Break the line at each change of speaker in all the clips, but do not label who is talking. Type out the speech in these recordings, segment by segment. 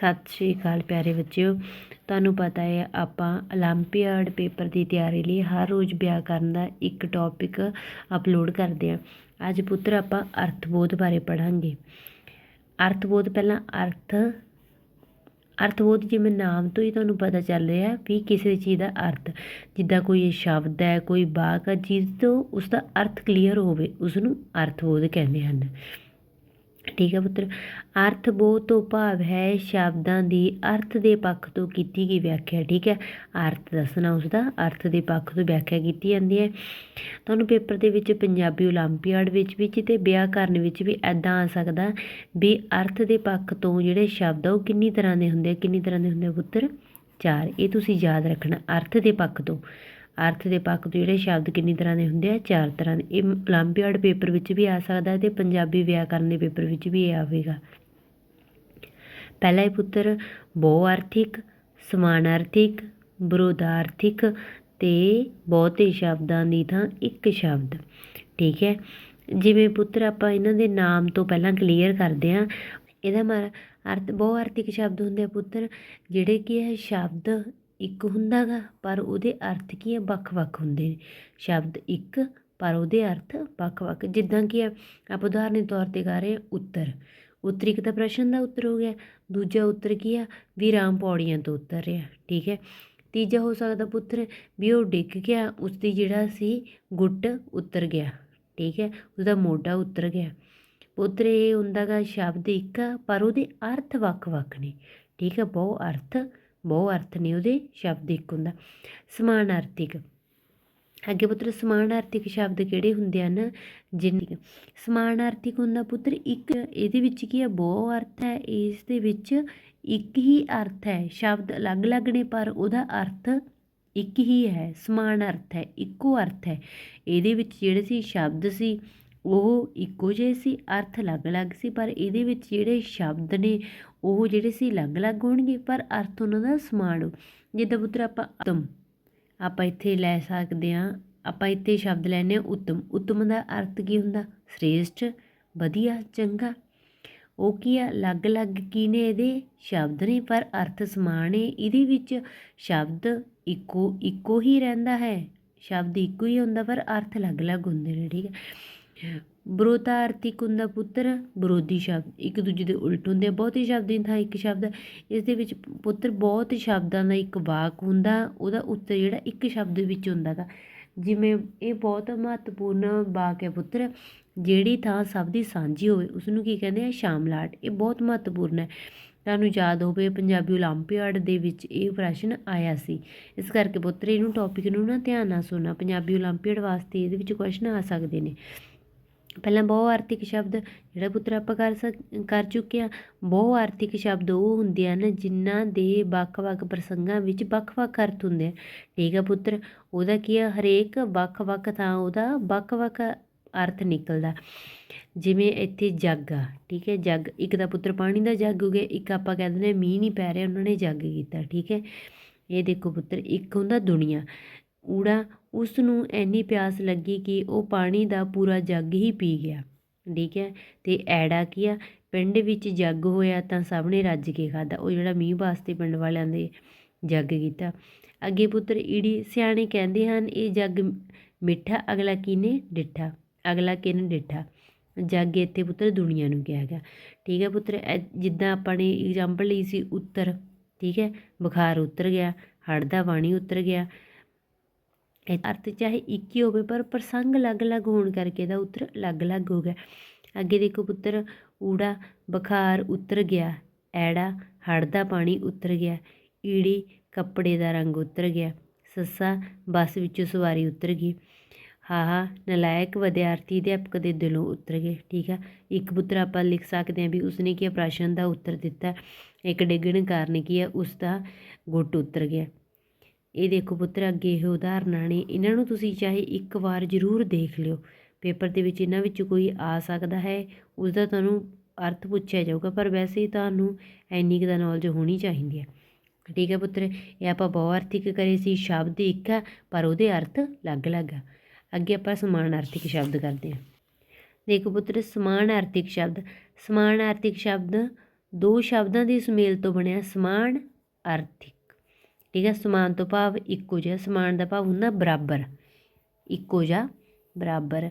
ਸਤਿ ਸ਼੍ਰੀ ਅਕਾਲ ਪਿਆਰੇ ਬੱਚਿਓ ਤੁਹਾਨੂੰ ਪਤਾ ਹੈ ਆਪਾਂ 올림픽 ਪੇਪਰ ਦੀ ਤਿਆਰੀ ਲਈ ਹਰ ਰੋਜ਼ ਵਿਆਕਰਨ ਦਾ ਇੱਕ ਟੌਪਿਕ ਅਪਲੋਡ ਕਰਦੇ ਹਾਂ ਅੱਜ ਪੁੱਤਰ ਆਪਾਂ ਅਰਥਬੋਧ ਬਾਰੇ ਪੜਾਂਗੇ ਅਰਥਬੋਧ ਪਹਿਲਾਂ ਅਰਥ ਅਰਥਬੋਧ ਜਿਵੇਂ ਨਾਮ ਤੋਂ ਹੀ ਤੁਹਾਨੂੰ ਪਤਾ ਚੱਲ ਰਿਹਾ ਵੀ ਕਿਸੇ ਚੀਜ਼ ਦਾ ਅਰਥ ਜਿੱਦਾਂ ਕੋਈ ਸ਼ਬਦ ਹੈ ਕੋਈ ਵਾਕ ਹੈ ਜਿਸ ਤੋਂ ਉਸ ਦਾ ਅਰਥ ਕਲੀਅਰ ਹੋਵੇ ਉਸ ਨੂੰ ਅਰਥਬੋਧ ਕਹਿੰਦੇ ਹਨ ਠੀਕ ਹੈ ਪੁੱਤਰ ਅਰਥਬੋਧ ਤੋਂ ਭਾਵ ਹੈ ਸ਼ਬਦਾਂ ਦੀ ਅਰਥ ਦੇ ਪੱਖ ਤੋਂ ਕੀਤੀ ਗਈ ਵਿਆਖਿਆ ਠੀਕ ਹੈ ਅਰਥ ਦੱਸਣਾ ਉਸ ਦਾ ਅਰਥ ਦੇ ਪੱਖ ਤੋਂ ਵਿਆਖਿਆ ਕੀਤੀ ਜਾਂਦੀ ਹੈ ਤੁਹਾਨੂੰ ਪੇਪਰ ਦੇ ਵਿੱਚ ਪੰਜਾਬੀ 올림픽 ਵਿੱਚ ਵਿੱਚ ਤੇ ਵਿਆਕਰਨ ਵਿੱਚ ਵੀ ਐਦਾਂ ਆ ਸਕਦਾ ਵੀ ਅਰਥ ਦੇ ਪੱਖ ਤੋਂ ਜਿਹੜੇ ਸ਼ਬਦ ਆ ਉਹ ਕਿੰਨੀ ਤਰ੍ਹਾਂ ਦੇ ਹੁੰਦੇ ਆ ਕਿੰਨੀ ਤਰ੍ਹਾਂ ਦੇ ਹੁੰਦੇ ਆ ਪੁੱਤਰ ਚਾਰ ਇਹ ਤੁਸੀਂ ਯਾਦ ਰੱਖਣਾ ਅਰਥ ਦੇ ਪੱਖ ਤੋਂ ਅਰਥ ਦੇ ਪੱਖ ਤੋਂ ਜਿਹੜੇ ਸ਼ਬਦ ਕਿੰਨੀ ਤਰ੍ਹਾਂ ਦੇ ਹੁੰਦੇ ਆ, ਚਾਰ ਤਰ੍ਹਾਂ ਦੇ। ਇਹ ਓਲੰਪੀਆਡ ਪੇਪਰ ਵਿੱਚ ਵੀ ਆ ਸਕਦਾ ਤੇ ਪੰਜਾਬੀ ਵਿਆਕਰਨ ਦੇ ਪੇਪਰ ਵਿੱਚ ਵੀ ਇਹ ਆਵੇਗਾ। ਪਹਿਲਾ ਇਹ ਪੁੱਤਰ ਬਹੁ ਆਰਥਿਕ ਸਮਾਨ ਸਮਾਨਾਰਥਿਕ, ਵਿਰੋਧਾਰਥਿਕ ਤੇ ਬਹੁਤੇ ਸ਼ਬਦਾਂ ਦੀ ਥਾਂ ਇੱਕ ਸ਼ਬਦ। ਠੀਕ ਹੈ? ਜਿਵੇਂ ਪੁੱਤਰ ਆਪਾਂ ਇਹਨਾਂ ਦੇ ਨਾਮ ਤੋਂ ਪਹਿਲਾਂ ਕਲੀਅਰ ਕਰਦੇ ਆਂ ਇਹਦਾ ਮਰ ਅਰਥ ਬਹੁ ਆਰਥਿਕ ਸ਼ਬਦ ਹੁੰਦੇ ਆ ਪੁੱਤਰ, ਜਿਹੜੇ ਕਿ ਇਹ ਸ਼ਬਦ ਇੱਕ ਹੁੰਦਾ ਗਾ, ਪਰ ਉਹਦੇ ਅਰਥ ਕੀ ਹੈ ਵੱਖ-ਵੱਖ ਹੁੰਦੇ ਨੇ। ਸ਼ਬਦ ਇੱਕ, ਪਰ ਉਹਦੇ ਅਰਥ ਵੱਖ-ਵੱਖ। ਜਿੱਦਾਂ ਕਿ ਆਪਾਂ ਉਦਾਹਰਨ ਦੇ ਤੌਰ ਤੇ ਗਾ ਰਹੇ ਹਾਂ, ਉੱਤਰ। ਉੱਤਰ ਇੱਕ ਤਾਂ ਪ੍ਰਸ਼ਨ ਦਾ ਉੱਤਰ ਹੋ ਗਿਆ। ਦੂਜਾ ਉੱਤਰ ਕੀ ਆ? ਵੀ ਰਾਮ ਪੌੜੀਆਂ ਤੋਂ ਉੱਤਰ ਰਿਹਾ। ਠੀਕ ਹੈ? ਤੀਜਾ ਹੋ ਸਕਦਾ ਪੁੱਤਰ, ਵੀ ਉਹ ਡਿੱਗ ਗਿਆ। ਉਸ ਦੀ ਜਿਹੜਾ ਸੀ, ਗੁੱਟ ਉੱਤਰ ਗਿਆ। ਠੀਕ ਹੈ? ਉਹਦਾ ਮੋਢਾ ਉੱਤਰ ਗਿਆ। ਪੁੱਤਰ, ਇਹ ਹੁੰਦਾ ਗਾ, ਸ਼ਬਦ ਇੱਕ ਪਰ ਉਹਦੇ ਅਰਥ ਵੱਖ-ਵੱਖ ਨੇ। ਠੀਕ ਹੈ? ਬਹੁ ਅਰਥ ਬਹੁ ਅਰਥ ਨੇ ਉਹਦੇ ਸ਼ਬਦ ਇੱਕ ਹੁੰਦਾ। ਸਮਾਨਾਰਥਿਕ ਅੱਗੇ ਪੁੱਤਰ ਸਮਾਨਾਰਥਿਕ ਸ਼ਬਦ ਕਿਹੜੇ ਹੁੰਦੇ ਹਨ? ਜਿਨ ਸਮਾਨਾਰਥਿਕ ਹੁੰਦਾ ਪੁੱਤਰ, ਇੱਕ ਇਹਦੇ ਵਿੱਚ ਕੀ ਹੈ? ਬਹੁ ਅਰਥ ਹੈ, ਇਸ ਦੇ ਵਿੱਚ ਇੱਕ ਹੀ ਅਰਥ ਹੈ। ਸ਼ਬਦ ਅਲੱਗ-ਅਲੱਗ ਨੇ, ਪਰ ਉਹਦਾ ਅਰਥ ਇੱਕ ਹੀ ਹੈ। ਸਮਾਨ ਅਰਥ ਹੈ, ਇੱਕੋ ਅਰਥ ਹੈ। ਇਹਦੇ ਵਿੱਚ ਜਿਹੜੇ ਸੀ, ਸ਼ਬਦ ਸੀ ਉਹ ਇੱਕੋ ਜਿਹੇ ਸੀ, ਅਰਥ ਅਲੱਗ-ਅਲੱਗ ਸੀ, ਪਰ ਇਹਦੇ ਵਿੱਚ ਜਿਹੜੇ ਸ਼ਬਦ ਨੇ, ਉਹ ਜਿਹੜੇ ਸੀ ਅਲੱਗ-ਅਲੱਗ ਹੋਣਗੇ, ਪਰ ਅਰਥ ਉਹਨਾਂ ਦਾ ਸਮਾਨ ਜਿੱਦਾਂ ਪੁੱਤਰ, ਆਪਾਂ ਉਤਮ, ਆਪਾਂ ਇੱਥੇ ਲੈ ਸਕਦੇ ਹਾਂ, ਆਪਾਂ ਇੱਥੇ ਸ਼ਬਦ ਲੈਨੇ ਆ ਉਤਮ। ਉਤਮ ਦਾ ਅਰਥ ਕੀ ਹੁੰਦਾ? ਸ੍ਰੇਸ਼ਟ, ਵਧੀਆ, ਚੰਗਾ। ਉਹ ਕੀ ਆ? ਅਲੱਗ-ਅਲੱਗ ਕੀ ਨੇ ਇਹਦੇ? ਸ਼ਬਦ ਨੇ, ਪਰ ਅਰਥ ਸਮਾਨ ਹੈ ਇਹਦੇ ਵਿੱਚ ਸ਼ਬਦ ਇੱਕੋ ਇੱਕੋ ਹੀ ਰਹਿੰਦਾ ਹੈ। ਸ਼ਬਦ ਇੱਕੋ ਹੀ ਹੁੰਦਾ, ਪਰ ਅਰਥ ਅਲੱਗ-ਅਲੱਗ ਹੁੰਦੇ ਨੇ, ਠੀਕ ਹੈ। ਹੈ ਵਿਰੋਧਾ ਹੁੰਦਾ ਪੁੱਤਰ ਵਿਰੋਧੀ ਸ਼ਬਦ। ਇੱਕ ਦੂਜੇ ਦੇ ਉਲਟ ਹੁੰਦੇ ਆ, ਬਹੁਤੇ ਸ਼ਬਦ ਦੀ ਥਾਂ ਇੱਕ ਸ਼ਬਦ ਇਸ ਦੇ ਵਿੱਚ ਪੁੱਤਰ ਬਹੁਤ ਸ਼ਬਦਾਂ ਦਾ ਇੱਕ ਵਾਕ ਹੁੰਦਾ, ਉਹਦਾ ਉੱਤਰ ਜਿਹੜਾ ਇੱਕ ਸ਼ਬਦ ਵਿੱਚ ਹੁੰਦਾ ਗਾ। ਜਿਵੇਂ ਇਹ ਬਹੁਤ ਮਹੱਤਵਪੂਰਨ ਵਾਕ ਹੈ ਪੁੱਤਰ, ਜਿਹੜੀ ਥਾਂ ਸਭ ਦੀ ਸਾਂਝੀ ਹੋਵੇ ਉਸ ਨੂੰ ਕੀ ਕਹਿੰਦੇ ਆ? ਸ਼ਾਮਲਾਟ ਇਹ ਬਹੁਤ ਮਹੱਤਵਪੂਰਨ ਹੈ। ਤੁਹਾਨੂੰ ਯਾਦ ਹੋਵੇ, ਪੰਜਾਬੀ ਓਲੰਪੀਆਡ ਦੇ ਵਿੱਚ ਇਹ ਪ੍ਰਸ਼ਨ ਆਇਆ ਸੀ। ਇਸ ਕਰਕੇ ਪੁੱਤਰ, ਇਹਨੂੰ ਟੌਪਿਕ ਨੂੰ ਨਾ ਧਿਆਨ ਨਾਲ ਸੁਣਨਾ। ਪੰਜਾਬੀ ਓਲੰਪੀਆਡ ਵਾਸਤੇ ਇਹਦੇ ਵਿੱਚ ਕੁਐਸਚਨ ਆ ਸਕਦੇ ਨੇ। ਪਹਿਲਾਂ ਬਹੁ ਆਰਥਿਕ ਸ਼ਬਦ ਜਿਹੜਾ ਪੁੱਤਰ ਆਪਾਂ ਕਰ ਸਕ, ਕਰ ਚੁੱਕੇ ਹਾਂ ਬਹੁ ਆਰਥਿਕ ਸ਼ਬਦ ਉਹ ਹੁੰਦੇ ਹਨ ਜਿਨ੍ਹਾਂ ਦੇ ਵੱਖ-ਵੱਖ ਪ੍ਰਸੰਗਾਂ ਵਿੱਚ ਵੱਖ-ਵੱਖ ਅਰਥ ਹੁੰਦੇ ਆ। ਠੀਕ ਆ ਪੁੱਤਰ, ਉਹਦਾ ਕੀ ਆ? ਹਰੇਕ ਵੱਖ-ਵੱਖ ਥਾਂ ਉਹਦਾ ਵੱਖ-ਵੱਖ ਅਰਥ ਨਿਕਲਦਾ। ਜਿਵੇਂ ਇੱਥੇ ਜੱਗ ਆ, ਠੀਕ ਹੈ, ਜੱਗ, ਇੱਕ ਦਾ ਪੁੱਤਰ ਪਾਣੀ ਦਾ ਜੱਗ ਹੋ ਗਿਆ ਇੱਕ ਆਪਾਂ ਕਹਿ ਦਿੰਦੇ ਮੀਂਹ ਨਹੀਂ ਪੈ ਰਿਹਾ, ਉਹਨਾਂ ਨੇ ਜੱਗ ਕੀਤਾ, ਠੀਕ ਹੈ। ਇਹ ਦੇਖੋ ਪੁੱਤਰ, ਇੱਕ ਹੁੰਦਾ ਦੁਨੀਆ, ਊੜਾ ਉਸ ਨੂੰ ਐਨੀ ਪਿਆਸ ਲੱਗੀ ਕਿ ਉਹ ਪਾਣੀ ਦਾ ਪੂਰਾ ਜੱਗ ਹੀ ਪੀ ਗਿਆ। ਠੀਕ ਹੈ ਅਤੇ ਐੜਾ ਕੀ ਆ, ਪਿੰਡ ਵਿੱਚ ਜੱਗ ਹੋਇਆ ਤਾਂ ਸਭ ਨੇ ਰੱਜ ਕੇ ਖਾਧਾ। ਉਹ ਜਿਹੜਾ ਮੀਂਹ ਵਾਸਤੇ ਪਿੰਡ ਵਾਲਿਆਂ ਦੇ ਜੱਗ ਕੀਤਾ। ਅੱਗੇ ਪੁੱਤਰ ਈੜੀ ਸਿਆਣੇ ਕਹਿੰਦੇ ਹਨ, ਇਹ ਜੱਗ ਮਿੱਠਾ, ਅਗਲਾ ਕਿਨੇ ਡਿੱਠਾ? ਅਗਲਾ ਕਿਨ ਡਿੱਠਾ? ਜੱਗ ਇੱਥੇ ਪੁੱਤਰ ਦੁਨੀਆ ਨੂੰ ਕਿਹਾ ਗਿਆ। ਠੀਕ ਹੈ ਪੁੱਤਰ ਜਿੱਦਾਂ ਆਪਾਂ ਨੇ ਐਗਜ਼ਾਮਪਲ ਲਈ ਸੀ, ਉੱਤਰ। ਠੀਕ ਹੈ, ਬੁਖਾਰ ਉਤਰ ਗਿਆ, ਹੜ੍ਹ ਦਾ ਪਾਣੀ ਉਤਰ ਗਿਆ। ਇਹ ਅਰਥ ਚਾਹੇ ਇੱਕ ਹੀ ਹੋਵੇ, ਪਰ ਪ੍ਰਸੰਗ ਅਲੱਗ-ਅਲੱਗ ਹੋਣ ਕਰਕੇ ਇਹਦਾ ਉੱਤਰ ਅਲੱਗ-ਅਲੱਗ ਹੋ ਗਿਆ। ਅੱਗੇ ਦੇਖੋ ਪੁੱਤਰ, ਊੜਾ ਬੁਖਾਰ ਉਤਰ ਗਿਆ, ਐੜਾ ਹੜ੍ਹ ਦਾ ਪਾਣੀ ਉਤਰ ਗਿਆ, ਈੜੀ ਕੱਪੜੇ ਦਾ ਰੰਗ ਉਤਰ ਗਿਆ, ਸੱਸਾ ਬੱਸ ਵਿੱਚੋਂ ਸਵਾਰੀ ਉਤਰ ਗਈ। ਹਾਹਾ, ਨਲਾਇਕ ਵਿਦਿਆਰਥੀ ਅਧਿਆਪਕ ਦੇ ਦਿਲੋਂ ਉਤਰ ਗਏ। ਠੀਕ ਆ, ਇੱਕ ਪੁੱਤਰ ਆਪਾਂ ਲਿਖ ਸਕਦੇ ਹਾਂ ਵੀ ਉਸਨੇ ਕੀ ਪ੍ਰਸ਼ਨ ਦਾ ਉੱਤਰ ਦਿੱਤਾ। ਇੱਕ ਡਿੱਗਣ ਕਾਰਨ ਕੀ ਹੈ ਉਸ ਦਾ ਗੁੱਟ ਉਤਰ ਗਿਆ। ਇਹ ਦੇਖੋ ਪੁੱਤਰ, ਅੱਗੇ ਇਹ ਉਦਾਹਰਨਾਂ ਨੇ ਇਹਨਾਂ ਨੂੰ ਤੁਸੀਂ ਚਾਹੇ ਇੱਕ ਵਾਰ ਜ਼ਰੂਰ ਦੇਖ ਲਿਓ। ਪੇਪਰ ਦੇ ਵਿੱਚ ਇਹਨਾਂ ਵਿੱਚ ਕੋਈ ਆ ਸਕਦਾ ਹੈ ਉਸ ਦਾ ਤੁਹਾਨੂੰ ਅਰਥ ਪੁੱਛਿਆ ਜਾਊਗਾ, ਪਰ ਵੈਸੇ ਤੁਹਾਨੂੰ ਐਨੀ ਕੁ ਦਾ ਨੌਲੇਜ ਹੋਣੀ ਚਾਹੀਦੀ ਹੈ। ਠੀਕ ਹੈ ਪੁੱਤਰ, ਇਹ ਆਪਾਂ ਬਹੁਆਰਥਿਕ ਕਰੇ ਸੀ, ਸ਼ਬਦ ਇੱਕ ਆ, ਪਰ ਉਹਦੇ ਅਰਥ ਅਲੱਗ-ਅਲੱਗ ਆ। ਅੱਗੇ ਆਪਾਂ ਸਮਾਨਾਰਥਿਕ ਸ਼ਬਦ ਕਰਦੇ ਹਾਂ। ਦੇਖੋ ਪੁੱਤਰ ਸਮਾਨਾਰਥਿਕ ਸ਼ਬਦ। ਸਮਾਨਾਰਥਿਕ ਸ਼ਬਦ ਦੋ ਸ਼ਬਦਾਂ ਦੇ ਸੁਮੇਲ ਤੋਂ ਬਣਿਆ, ਸਮਾਨ ਆਰਥਿਕ। ਠੀਕ ਹੈ, ਸਮਾਨ ਤੋਂ ਭਾਵ ਇੱਕੋ ਜਿਹਾ, ਸਮਾਨ ਦਾ ਭਾਵ ਹੁੰਦਾ ਬਰਾਬਰ, ਇੱਕੋ ਜਿਹਾ, ਬਰਾਬਰ।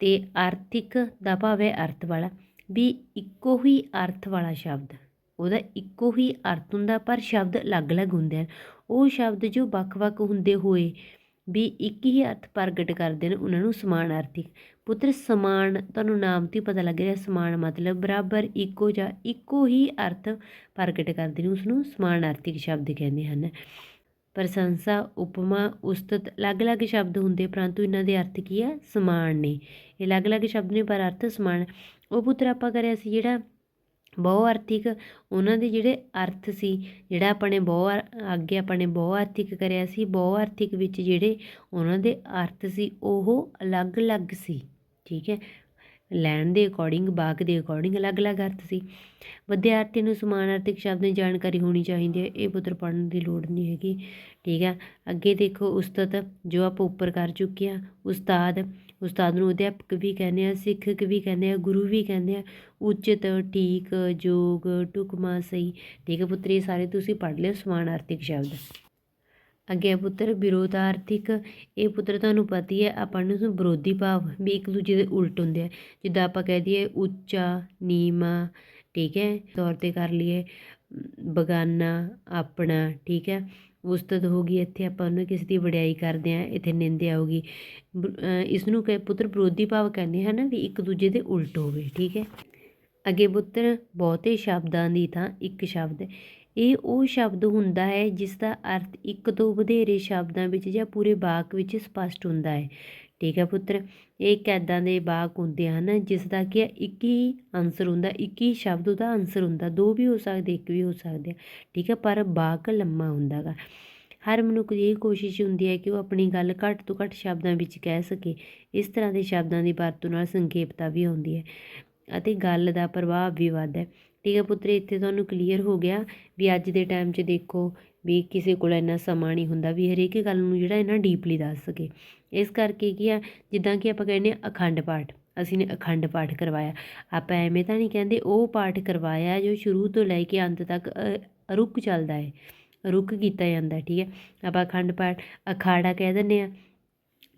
ਤੇ ਆਰਥਿਕ ਦਾ ਭਾਵ ਹੈ ਅਰਥ ਵਾਲਾ, ਵੀ ਇੱਕੋ ਹੀ ਅਰਥ ਵਾਲਾ ਸ਼ਬਦ, ਉਹਦਾ ਇੱਕੋ ਹੀ ਅਰਥ ਹੁੰਦਾ, ਪਰ ਸ਼ਬਦ ਅਲੱਗ-ਅਲੱਗ ਹੁੰਦੇ ਹਨ। ਉਹ ਸ਼ਬਦ ਜੋ ਵੱਖ-ਵੱਖ ਹੁੰਦੇ ਹੋਏ ਵੀ ਇੱਕ ਹੀ ਅਰਥ ਪ੍ਰਗਟ ਕਰਦੇ ਨੇ, ਉਹਨਾਂ ਨੂੰ ਸਮਾਨਾਰਥੀ ਪੁੱਤਰ ਸਮਾਨ, ਤੁਹਾਨੂੰ ਨਾਮ ਤੋਂ ਹੀ ਪਤਾ ਲੱਗ ਰਿਹਾ, ਸਮਾਨ ਮਤਲਬ ਬਰਾਬਰ, ਇੱਕੋ ਜਾਂ ਇੱਕੋ ਹੀ ਅਰਥ ਪ੍ਰਗਟ ਕਰਦੇ ਨੇ ਉਸ ਨੂੰ ਸਮਾਨਾਰਥਿਕ ਸ਼ਬਦ ਕਹਿੰਦੇ ਹਨ। ਪ੍ਰਸ਼ੰਸਾ ਉਪਮਾ, ਉਸਤਤ ਅਲੱਗ-ਅਲੱਗ ਸ਼ਬਦ ਹੁੰਦੇ, ਪਰੰਤੂ ਇਹਨਾਂ ਦੇ ਅਰਥ ਕੀ ਆ? ਸਮਾਨ ਨੇ। ਇਹ ਅਲੱਗ-ਅਲੱਗ ਸ਼ਬਦ ਨੇ, ਪਰ ਅਰਥ ਸਮਾਨ। ਉਹ ਪੁੱਤਰ ਆਪਾਂ ਕਰਿਆ ਸੀ ਜਿਹੜਾ ਬਹੁ ਆਰਥਿਕ, ਉਹਨਾਂ ਦੇ ਜਿਹੜੇ ਅਰਥ ਸੀ, ਜਿਹੜਾ ਆਪਣੇ ਬਹੁ ਅੱਗੇ ਆਪਾਂ ਨੇ ਬਹੁ ਆਰਥਿਕ ਕਰਿਆ ਸੀ, ਬਹੁ ਆਰਥਿਕ ਵਿੱਚ ਜਿਹੜੇ ਉਹਨਾਂ ਦੇ ਅਰਥ ਸੀ, ਉਹ ਅਲੱਗ-ਅਲੱਗ ਸੀ, ਠੀਕ ਹੈ। ਲੈਣ ਦੇ ਅਕੋਰਡਿੰਗ ਬਾਕ ਦੇ ਅਕੋਰਡਿੰਗ ਅਲੱਗ-ਅਲੱਗ ਅਰਥ ਸੀ। ਵਿਦਿਆਰਥੀ ਨੂੰ ਸਮਾਨ ਸਮਾਨਾਰਥਿਕ ਸ਼ਬਦ ਦੀ ਜਾਣਕਾਰੀ ਹੋਣੀ ਚਾਹੀਦੀ ਹੈ। ਇਹ ਪੁੱਤਰ ਪੜ੍ਹਨ ਦੀ ਲੋੜ ਨਹੀਂ ਹੈਗੀ। ਠੀਕ ਹੈ। ਅੱਗੇ ਦੇਖੋ, ਉਸਤਤ ਜੋ ਆਪਾਂ ਉੱਪਰ ਕਰ ਚੁੱਕੇ ਆ ਉਸਤਾਦ ਉਸਤਾਦ ਨੂੰ ਅਧਿਆਪਕ ਵੀ ਕਹਿੰਦੇ ਆ ਸਿੱਖਕ ਵੀ ਕਹਿੰਦੇ ਆ ਗੁਰੂ ਵੀ ਕਹਿੰਦੇ ਆ ਉਚਿਤ, ਠੀਕ, ਯੋਗ ਟੁਕਮਾ ਸਹੀ। ਠੀਕ ਹੈ ਪੁੱਤਰ, ਇਹ ਸਾਰੇ ਤੁਸੀਂ ਪੜ੍ਹ ਲਿਓ ਸਮਾਨਾਰਥਿਕ ਸ਼ਬਦ। ਅੱਗੇ ਆ ਪੁੱਤਰ, ਵਿਰੋਧਾਰਥਿਕ, ਇਹ ਪੁੱਤਰ ਤੁਹਾਨੂੰ ਪਤਾ ਹੀ ਹੈ ਆਪਾਂ ਨੂੰ ਵਿਰੋਧੀ ਭਾਵ ਵੀ ਇੱਕ ਦੂਜੇ ਦੇ ਉਲਟ ਹੁੰਦੇ ਆ। ਜਿੱਦਾਂ ਆਪਾਂ ਕਹਿ ਦਈਏ ਉੱਚਾ, ਨੀਵਾਂ, ਠੀਕ ਹੈ ਤੌਰ ਤੇ ਕਰ ਲਈਏ, ਬਗਾਨਾ, ਆਪਣਾ, ਠੀਕ ਹੈ, ਉਸਤਤ ਹੋ ਗਈ, ਇੱਥੇ ਆਪਾਂ ਉਹਨੂੰ ਕਿਸੇ ਦੀ ਵਡਿਆਈ ਕਰਦੇ ਆ ਇੱਥੇ ਨਿੰਦਿਆ ਹੋਗੀ ਇਸ ਨੂੰ ਕਹੇ ਪੁੱਤਰ ਵਿਰੋਧੀ ਭਾਵ ਕਹਿੰਦੇ ਹਨ ਵੀ ਇੱਕ ਦੂਜੇ ਦੇ ਉਲਟ ਹੋਵੇ, ਠੀਕ ਹੈ। ਅੱਗੇ ਪੁੱਤਰ, ਬਹੁਤੇ ਸ਼ਬਦਾਂ ਦੀ ਥਾਂ ਇੱਕ ਸ਼ਬਦ ਇਹ ਉਹ ਸ਼ਬਦ ਹੁੰਦਾ ਹੈ ਜਿਸ ਦਾ ਅਰਥ ਇੱਕ ਤੋਂ ਵਧੇਰੇ ਸ਼ਬਦਾਂ ਵਿੱਚ ਜਾਂ ਪੂਰੇ ਵਾਕ ਵਿੱਚ ਸਪਸ਼ਟ ਹੁੰਦਾ ਹੈ। ਠੀਕ ਹੈ ਪੁੱਤਰ, ਇਹ ਇੱਕ ਦੇ ਵਾਕ ਹੁੰਦੇ ਹਨ ਜਿਸ ਦਾ ਕਿ ਇੱਕ ਹੀ ਆਨਸਰ ਹੁੰਦਾ, ਇੱਕ ਹੀ ਸ਼ਬਦ ਉਹਦਾ ਆਨਸਰ ਹੁੰਦਾ, ਦੋ ਵੀ ਹੋ ਸਕਦੇ, ਇੱਕ ਵੀ ਹੋ ਸਕਦੇ ਠੀਕ ਹੈ, ਪਰ ਵਾਕ ਲੰਮਾ ਹੁੰਦਾਗਾ। ਹਰ ਮਨੁੱਖ ਦੀ ਇਹ ਕੋਸ਼ਿਸ਼ ਹੁੰਦੀ ਹੈ ਕਿ ਉਹ ਆਪਣੀ ਗੱਲ ਘੱਟ ਤੋਂ ਘੱਟ ਸ਼ਬਦਾਂ ਵਿੱਚ ਕਹਿ ਸਕੇ। ਇਸ ਤਰ੍ਹਾਂ ਦੇ ਸ਼ਬਦਾਂ ਦੀ ਵਰਤੋਂ ਨਾਲ ਸੰਖੇਪਤਾ ਵੀ ਆਉਂਦੀ ਹੈ ਅਤੇ ਗੱਲ ਦਾ ਪ੍ਰਭਾਵ ਵੀ ਵੱਧਦਾ ਹੈ। ਠੀਕ ਹੈ ਪੁੱਤਰ, ਇੱਥੇ ਤੁਹਾਨੂੰ ਕਲੀਅਰ ਹੋ ਗਿਆ ਵੀ ਅੱਜ ਦੇ ਟਾਈਮ 'ਚ ਦੇਖੋ ਵੀ ਕਿਸੇ ਕੋਲ ਇੰਨਾ ਸਮਾਂ ਨਹੀਂ ਹੁੰਦਾ ਵੀ ਹਰੇਕ ਗੱਲ ਨੂੰ ਜਿਹੜਾ ਇਹਨਾਂ ਡੀਪਲੀ ਦੱਸ ਸਕੇ। ਇਸ ਕਰਕੇ ਕੀ ਆ, ਜਿੱਦਾਂ ਕਿ ਆਪਾਂ ਕਹਿੰਦੇ ਆ ਅਖੰਡ ਪਾਠ, ਅਸੀਂ ਨੇ ਅਖੰਡ ਪਾਠ ਕਰਵਾਇਆ। ਆਪਾਂ ਐਵੇਂ ਤਾਂ ਨਹੀਂ ਕਹਿੰਦੇ ਉਹ ਪਾਠ ਕਰਵਾਇਆ ਜੋ ਸ਼ੁਰੂ ਤੋਂ ਲੈ ਕੇ ਅੰਤ ਤੱਕ ਰੁਕ ਚੱਲਦਾ ਹੈ, ਰੁਕ ਕੀਤਾ ਜਾਂਦਾ, ਠੀਕ ਹੈ। ਆਪਾਂ ਅਖੰਡ ਪਾਠ ਅਖਾੜਾ ਕਹਿ ਦਿੰਦੇ ਆ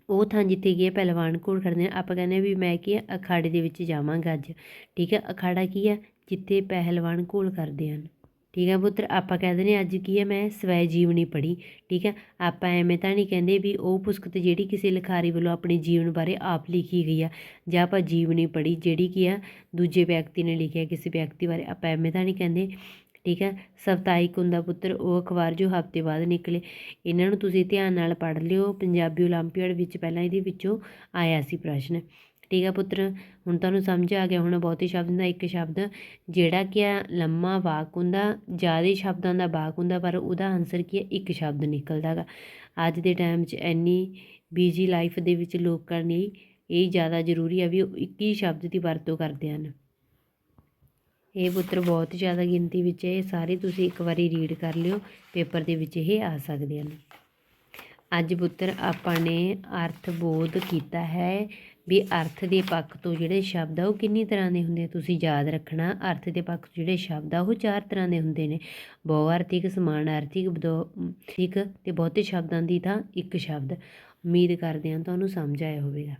ਉਹ ਥਾਂ ਜਿੱਥੇ ਗਏ ਪਹਿਲਵਾਨ ਘੋੜ ਖੜਦੇ ਆ ਆਪਾਂ ਕਹਿੰਦੇ ਵੀ ਮੈਂ ਕੀ ਅਖਾੜੇ ਦੇ ਵਿੱਚ ਜਾਵਾਂਗਾ ਅੱਜ, ਠੀਕ ਹੈ। ਅਖਾੜਾ ਕੀ ਹੈ? ਜਿੱਥੇ ਪਹਿਲਵਾਨ ਘੋਲ ਕਰਦੇ ਹਨ। ਠੀਕ ਹੈ ਪੁੱਤਰ, ਆਪਾਂ ਕਹਿੰਦੇ ਨੇ ਅੱਜ ਕੀ ਹੈ ਮੈਂ ਸਵੈ ਜੀਵਨੀ ਪੜ੍ਹੀ। ਠੀਕ ਹੈ ਆਪਾਂ ਐਵੇਂ ਤਾਂ ਨਹੀਂ ਕਹਿੰਦੇ ਵੀ ਉਹ ਪੁਸਤਕ ਜਿਹੜੀ ਕਿਸੇ ਲਿਖਾਰੀ ਵੱਲੋਂ ਆਪਣੇ ਜੀਵਨ ਬਾਰੇ ਆਪ ਲਿਖੀ ਗਈ ਆ, ਜਾਂ ਆਪਾਂ ਜੀਵਨੀ ਪੜ੍ਹੀ, ਜਿਹੜੀ ਕੀ ਆ ਦੂਜੇ ਵਿਅਕਤੀ ਨੇ ਲਿਖਿਆ ਕਿਸੇ ਵਿਅਕਤੀ ਬਾਰੇ, ਆਪਾਂ ਐਵੇਂ ਤਾਂ ਨਹੀਂ ਕਹਿੰਦੇ। ਠੀਕ ਹੈ ਸਪਤਾਹਿਕ ਹੁੰਦਾ ਪੁੱਤਰ, ਉਹ ਅਖਬਾਰ ਜੋ ਹਫ਼ਤੇ ਬਾਅਦ ਨਿਕਲੇ, ਇਹਨਾਂ ਨੂੰ ਤੁਸੀਂ ਧਿਆਨ ਨਾਲ ਪੜ੍ਹ ਲਿਓ, ਪੰਜਾਬੀ ਓਲੰਪੀਅਡ ਵਿੱਚ ਪਹਿਲਾਂ ਇਹਦੇ ਵਿੱਚੋਂ ਆਇਆ ਸੀ ਪ੍ਰਸ਼ਨ। ਠੀਕ ਹੈ ਪੁੱਤਰ, ਹੁਣ ਤੁਹਾਨੂੰ ਸਮਝ ਆ ਗਿਆ, ਹੁਣ ਬਹੁਤੇ ਸ਼ਬਦ ਦਾ ਇੱਕ ਸ਼ਬਦ, ਜਿਹੜਾ ਕਿ ਆ ਲੰਮਾ ਵਾਕ ਹੁੰਦਾ, ਜ਼ਿਆਦਾ ਸ਼ਬਦਾਂ ਦਾ ਵਾਕ ਹੁੰਦਾ, ਪਰ ਉਹਦਾ ਆਨਸਰ ਕੀ ਹੈ ਇੱਕ ਸ਼ਬਦ ਨਿਕਲਦਾ ਗਾ। ਅੱਜ ਦੇ ਟਾਈਮ 'ਚ ਇੰਨੀ ਬੀਜੀ ਲਾਈਫ ਦੇ ਵਿੱਚ ਲੋਕਾਂ ਲਈ ਇਹ ਜ਼ਿਆਦਾ ਜ਼ਰੂਰੀ ਆ ਵੀ ਉਹ ਇੱਕ ਹੀ ਸ਼ਬਦ ਦੀ ਵਰਤੋਂ ਕਰਦੇ ਹਨ। ਇਹ ਪੁੱਤਰ ਬਹੁਤ ਜ਼ਿਆਦਾ ਗਿਣਤੀ ਵਿੱਚ ਇਹ ਸਾਰੇ ਤੁਸੀਂ ਇੱਕ ਵਾਰੀ ਰੀਡ ਕਰ ਲਿਓ, ਪੇਪਰ ਦੇ ਵਿੱਚ ਇਹ ਆ ਸਕਦੇ ਹਨ। ਅੱਜ ਪੁੱਤਰ, ਆਪਾਂ ਨੇ ਅਰਥ ਬੋਧ ਕੀਤਾ ਹੈ ਵੀ ਅਰਥ ਦੇ ਪੱਖ ਤੋਂ ਜਿਹੜੇ ਸ਼ਬਦ ਆ, ਉਹ ਕਿੰਨੀ ਤਰ੍ਹਾਂ ਦੇ ਹੁੰਦੇ ਤੁਸੀਂ ਯਾਦ ਰੱਖਣਾ, ਅਰਥ ਦੇ ਪੱਖ ਜਿਹੜੇ ਸ਼ਬਦ ਆ, ਉਹ ਚਾਰ ਤਰ੍ਹਾਂ ਦੇ ਹੁੰਦੇ ਨੇ। ਬਹੁ ਆਰਥਿਕ ਸਮਾਨ ਆਰਥਿਕ ਬਦੌਤਿਕ ਤੇ ਬਹੁਤੇ ਸ਼ਬਦਾਂ ਦੀ ਤਾਂ ਇੱਕ ਸ਼ਬਦ। ਉਮੀਦ ਕਰਦੇ ਹਾਂ ਤੁਹਾਨੂੰ ਸਮਝ ਆਇਆ ਹੋਵੇਗਾ।